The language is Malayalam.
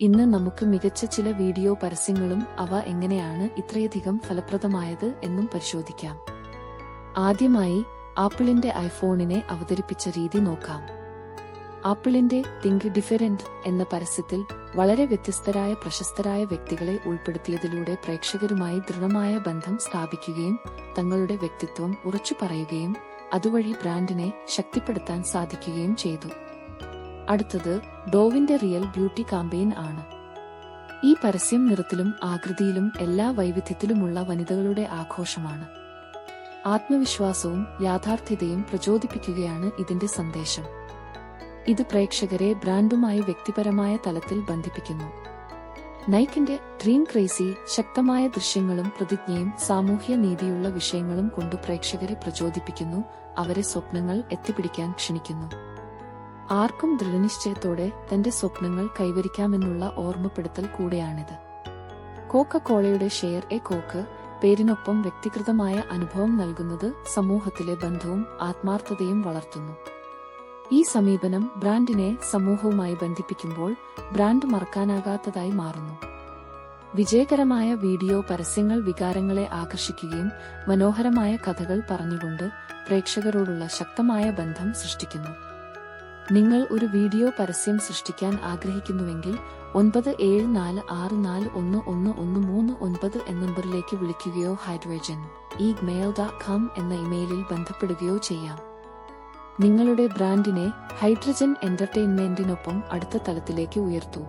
ഇന്ന് നമുക്ക് മികച്ച ചില വീഡിയോ പരസ്യങ്ങളും അവ എങ്ങനെയാണ് ഇത്രയധികം ഫലപ്രദമായത് എന്നും പരിശോധിക്കാം. ആദ്യമായി ആപ്പിളിന്റെ ഐഫോണിനെ അവതരിപ്പിച്ച രീതി നോക്കാം. ആപ്പിളിന്റെ തിങ്ക് ഡിഫറെന്റ് എന്ന പരസ്യത്തിൽ വളരെ വ്യത്യസ്തരായ പ്രശസ്തരായ വ്യക്തികളെ ഉൾപ്പെടുത്തിയതിലൂടെ പ്രേക്ഷകരുമായി ദൃഢമായ ബന്ധം സ്ഥാപിക്കുകയും തങ്ങളുടെ വ്യക്തിത്വം ഉറച്ചു പറയുകയും അതുവഴി ബ്രാൻഡിനെ ശക്തിപ്പെടുത്താൻ സാധിക്കുകയും ചെയ്തു. അടുത്തത് ഡോവിന്റെ റിയൽ ബ്യൂട്ടി കാമ്പയിൻ ആണ്. ഈ പരസ്യം നിറത്തിലും ആകൃതിയിലും എല്ലാ വൈവിധ്യത്തിലുമുള്ള വനിതകളുടെ ആഘോഷമാണ്. ആത്മവിശ്വാസവും യാഥാർത്ഥ്യതയും പ്രചോദിപ്പിക്കുകയാണ് ഇതിന്റെ സന്ദേശം. ഇത് പ്രേക്ഷകരെ ബ്രാൻഡുമായി വ്യക്തിപരമായ തലത്തിൽ ബന്ധിപ്പിക്കുന്നു. നൈക്കിന്റെ ഡ്രീം ക്രേസി ശക്തമായ ദൃശ്യങ്ങളും പ്രതിജ്ഞയും സാമൂഹ്യ നീതിയുള്ള വിഷയങ്ങളും കൊണ്ട് പ്രേക്ഷകരെ പ്രചോദിപ്പിക്കുന്നു അവരെ സ്വപ്നങ്ങൾ എത്തിപ്പിടിക്കാൻ ക്ഷണിക്കുന്നു. ആർക്കും ദൃഢനിശ്ചയത്തോടെ തന്റെ സ്വപ്നങ്ങൾ കൈവരിക്കാമെന്നുള്ള ഓർമ്മപ്പെടുത്തൽ കൂടെയാണിത്. കോക്ക കോളയുടെ ഷെയർ എ കോക്ക് പേരിനൊപ്പം വ്യക്തിഗതമായ അനുഭവം നൽകുന്നത് സമൂഹത്തിലെ ബന്ധവും ആത്മാർത്ഥതയും വളർത്തുന്നു. ഈ സമീപനം ബ്രാൻഡിനെ സമൂഹവുമായി ബന്ധിപ്പിക്കുമ്പോൾ ബ്രാൻഡ് മറക്കാനാകാത്തതായി മാറുന്നു. വിജയകരമായ വീഡിയോ പരസ്യങ്ങൾ വികാരങ്ങളെ ആകർഷിക്കുകയും മനോഹരമായ കഥകൾ പറഞ്ഞുകൊണ്ട് പ്രേക്ഷകരോടുള്ള ശക്തമായ ബന്ധം സൃഷ്ടിക്കുന്നു. നിങ്ങൾ ഒരു വീഡിയോ പരസ്യം സൃഷ്ടിക്കാൻ ആഗ്രഹിക്കുന്നുവെങ്കിൽ ഒൻപത് ഏഴ് നാല് ആറ് നാല് ഒന്ന് ഒന്ന് ഒന്ന് മൂന്ന് ഒൻപത് എന്ന നമ്പറിലേക്ക് വിളിക്കുകയോ ഹൈഡ്രോജൻ ഈ മെയിൽ ഡോട്ട് എന്ന ഇമെയിലിൽ ബന്ധപ്പെടുകയോ ചെയ്യാം. നിങ്ങളുടെ ബ്രാൻഡിനെ ഹൈഡ്രജൻ എന്റർടൈൻമെന്റിനൊപ്പം അടുത്ത തലത്തിലേക്ക് ഉയർത്തൂ.